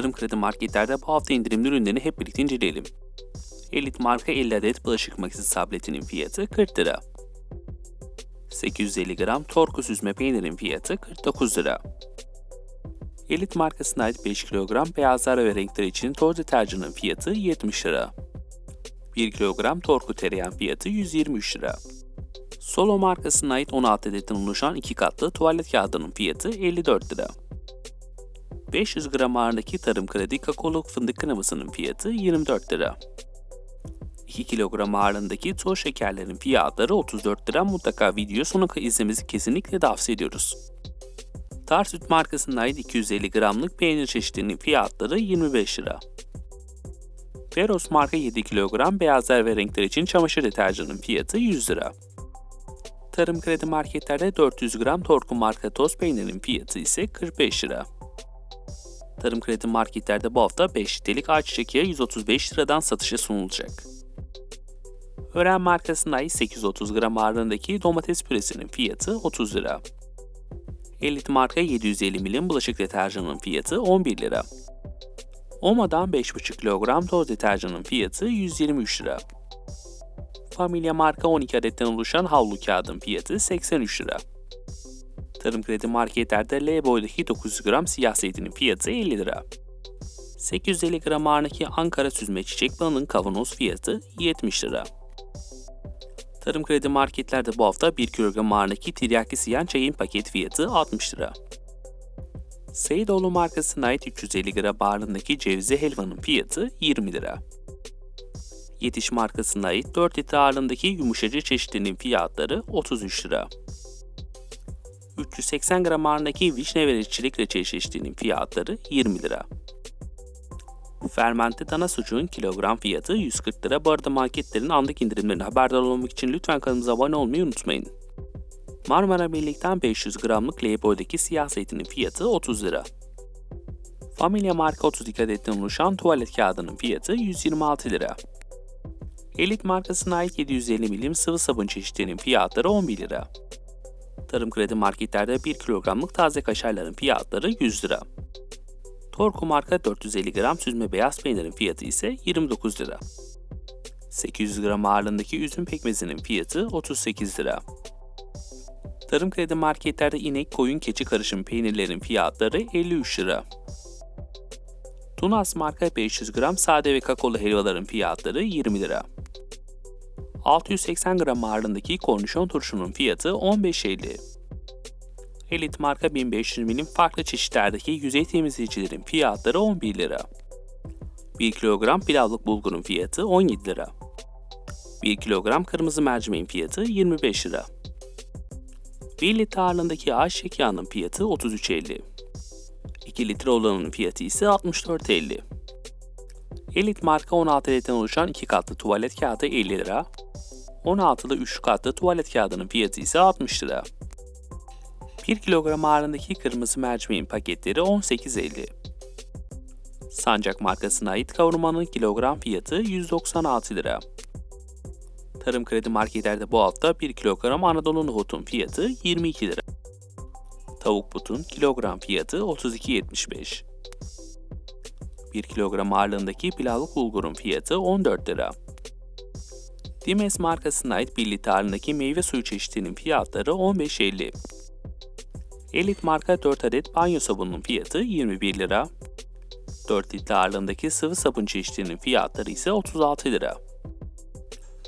tarım kredi marketlerde bu hafta indirimli ürünlerini hep birlikte inceleyelim. Elit marka 50 adet bulaşık makinesi tabletinin fiyatı 40 lira. 850 gram Torku süzme peynirin fiyatı 49 lira. Elit markasına ait 5 kilogram beyazlar ve renkler için toz deterjanın fiyatı 70 lira. 1 kilogram Torku tereyağın fiyatı 123 lira. Solo markasına ait 16 adetten oluşan 2 katlı tuvalet kağıdının fiyatı 54 lira. 500 gram ağırlığındaki tarım kredi kakaoluk fındık kremasının fiyatı 24 lira. 2 kilogram ağırlığındaki toz şekerlerin fiyatları 34 lira. Mutlaka video kadar izlemenizi kesinlikle tavsiye ediyoruz. Tar Süt markasına ait 250 gramlık peynir çeşitlerinin fiyatları 25 lira. Feros marka 7 kilogram beyazlar ve renkler için çamaşır deterjanının fiyatı 100 lira. Tarım kredi marketlerde 400 gram Torku marka toz peynirin fiyatı ise 45 lira. Tarım kredi marketlerde bu hafta 5 litrelik ayçiçek yağı 135 liradan satışa sunulacak. Ören markasına ait 830 gram ağırlığındaki domates püresinin fiyatı 30 lira. Elit marka 750 milim bulaşık deterjanının fiyatı 11 lira. Oma'dan 5,5 kilogram toz deterjanın fiyatı 123 lira. Familia marka 12 adetten oluşan havlu kağıdın fiyatı 83 lira. Tarım kredi marketlerde L boydaki 900 gram siyah zeytinin fiyatı 50 lira. 850 gram ağırlığındaki Ankara süzme çiçek balının kavanoz fiyatı 70 lira. Tarım kredi marketlerde bu hafta 1 kilogram ağırlığındaki tiryaki siyah çayın paket fiyatı 60 lira. Seyidoğlu markasına ait 350 gram ağırlığındaki cevizli helvanın fiyatı 20 lira. Yetiş markasına ait 4 litre ağırlığındaki yumuşacı çeşitlerinin fiyatları 33 lira. 380 gram ağırlığındaki vişne ve reçeli çeşitlerinin fiyatları 20 lira. Fermente dana sucuğun kilogram fiyatı 140 lira. Bu arada marketlerin anlık indirimlerine haberdar olmak için lütfen kanalımıza abone olmayı unutmayın. Marmara Birlik'ten 500 gramlık Leyboy'daki siyah zeytinin fiyatı 30 lira. Familia marka 32 adetten oluşan tuvalet kağıdının fiyatı 126 lira. Elit markasına ait 750 milim sıvı sabun çeşitlerinin fiyatları 11 lira. Tarım kredi marketlerde 1 kilogramlık taze kaşarların fiyatları 100 lira. Torku marka 450 gram süzme beyaz peynirin fiyatı ise 29 lira. 800 gram ağırlığındaki üzüm pekmezinin fiyatı 38 lira. Tarım kredi marketlerde inek koyun keçi karışım peynirlerin fiyatları 53 lira. Tunas marka 500 gram sade ve kakaolu helvaların fiyatları 20 lira. 680 gram ağırlığındaki kornişon turşunun fiyatı 15.50. Elit marka 1500 milim farklı çeşitlerdeki yüzey temizleyicilerin fiyatları 11 lira. 1 kilogram pilavlık bulgurun fiyatı 17 lira. 1 kilogram kırmızı mercimeğin fiyatı 25 lira. 1 litre ağırlığındaki ayçiçek yağının fiyatı 33.50. 2 litre olanın fiyatı ise 64.50. Elit marka 16 adetten oluşan 2 katlı tuvalet kağıdı 50 lira. 16'lı 3 katlı tuvalet kağıdının fiyatı ise 60 lira. 1 kilogram ağırlığındaki kırmızı mercimeğin paketleri 18.50. Sancak markasına ait kavurmanın kilogram fiyatı 196 lira. Tarım kredi marketlerde bu hafta 1 kilogram Anadolu nohutun fiyatı 22 lira. Tavuk butun kilogram fiyatı 32.75. 1 kilogram ağırlığındaki pilavlık bulgurun fiyatı 14 lira. Dimes markasına ait 1 litre ağırlığındaki meyve suyu çeşitinin fiyatları 15.50. Elit marka 4 adet banyo sabununun fiyatı 21 lira. 4 litre ağırlığındaki sıvı sabun çeşitlerinin fiyatları ise 36 lira.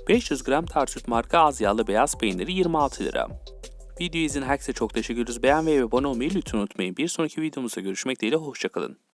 500 gram Tarsüt marka az yağlı beyaz peyniri 26 lira. Video izin herkese çok teşekkür ederiz. Beğen ve abone olmayı lütfen unutmayın. Bir sonraki videomuzda görüşmek dileğiyle hoşçakalın.